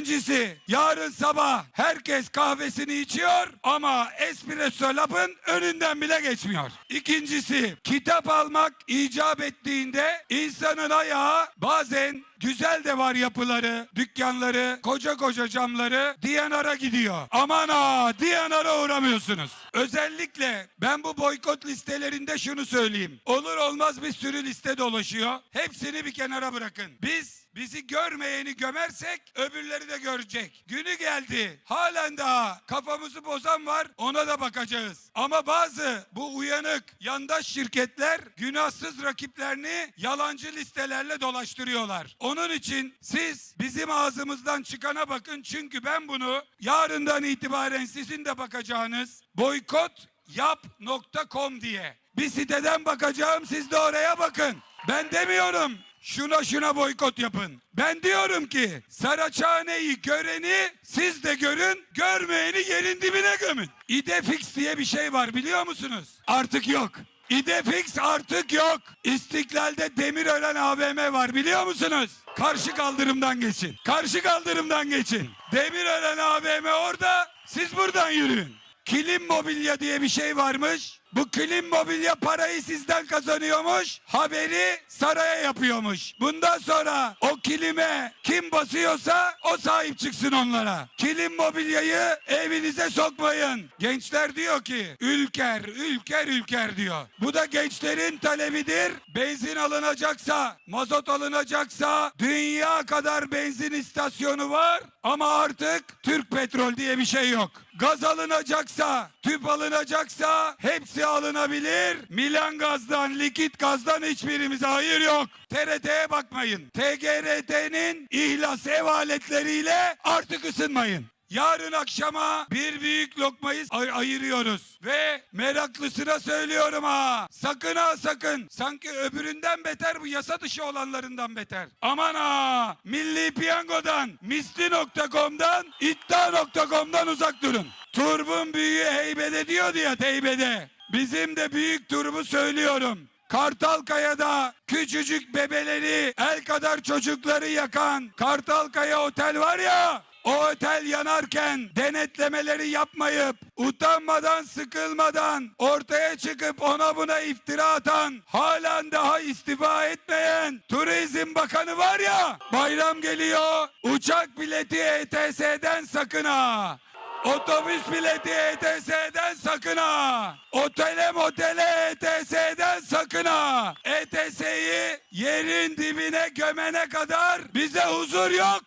Birincisi yarın sabah herkes kahvesini içiyor ama espresso labın önünden bile geçmiyor. İkincisi kitap almak icap ettiğinde insanın ayağı bazen güzel de var yapıları, dükkanları, koca koca camları DNR'a gidiyor. Aman ha DNR'a uğramıyorsunuz. Özellikle ben bu boykot listelerinde şunu söyleyeyim. Olur olmaz bir sürü liste dolaşıyor. Hepsini bir kenara bırakın. Biz bizi görmeyeni gömersek öbürleri de görecek. Günü geldi. Halen daha kafamızı bozan var ona da bakacağız. Ama bazı bu uyanık yandaş şirketler günahsız rakiplerini yalancı listelerle dolaştırıyorlar. Onun için siz bizim ağzımızdan çıkana bakın çünkü ben bunu yarından itibaren sizin de bakacağınız boykot yap.com diye bir siteden bakacağım siz de oraya bakın. Ben demiyorum şuna şuna boykot yapın. Ben diyorum ki Saraçhane'yi göreni siz de görün, görmeyeni yerin dibine gömün. İdefix diye bir şey var biliyor musunuz? Artık yok. İdefix artık yok. İstiklal'de Demirören AVM var biliyor musunuz? Karşı kaldırımdan geçin. Karşı kaldırımdan geçin. Demirören AVM orada, siz buradan yürüyün. Kilim mobilya diye bir şey varmış. Bu kilim mobilya parayı sizden kazanıyormuş. Haberi saraya yapıyormuş. Bundan sonra o kilime kim basıyorsa o sahip çıksın onlara. Kilim mobilyayı evinize sokmayın. Gençler diyor ki ülker, ülker, ülker diyor. Bu da gençlerin talebidir. Benzin alınacaksa, mazot alınacaksa dünya kadar benzin istasyonu var. Ama artık Türk petrol diye bir şey yok. Gaz alınacaksa, tüp alınacaksa hepsi alınabilir. Milan gazdan, likit gazdan hiçbirimize hayır yok. TRT'ye bakmayın. TGRT'nin ihlas ev aletleriyle artık ısınmayın. Yarın akşama bir büyük lokmayı ay- ayırıyoruz. Ve meraklısına söylüyorum ha. Sakın ha sakın. Sanki öbüründen beter bu yasa dışı olanlarından beter. Aman ha. Milli Piyango'dan, misli.com'dan, iddia.com'dan uzak durun. Turbun büyüğü heybede diyordu ya teybede. Bizim de büyük turbu söylüyorum. Kartalkaya'da küçücük bebeleri, el kadar çocukları yakan Kartalkaya Otel var ya, o otel yanarken denetlemeleri yapmayıp utanmadan sıkılmadan ortaya çıkıp ona buna iftira atan halen daha istifa etmeyen Turizm Bakanı var ya bayram geliyor uçak bileti ETS'den sakın ha. Otobüs bileti ETS'den sakın ha. Otele motele ETS'den sakın ha. ETS'yi yerin dibine gömene kadar bize huzur yok.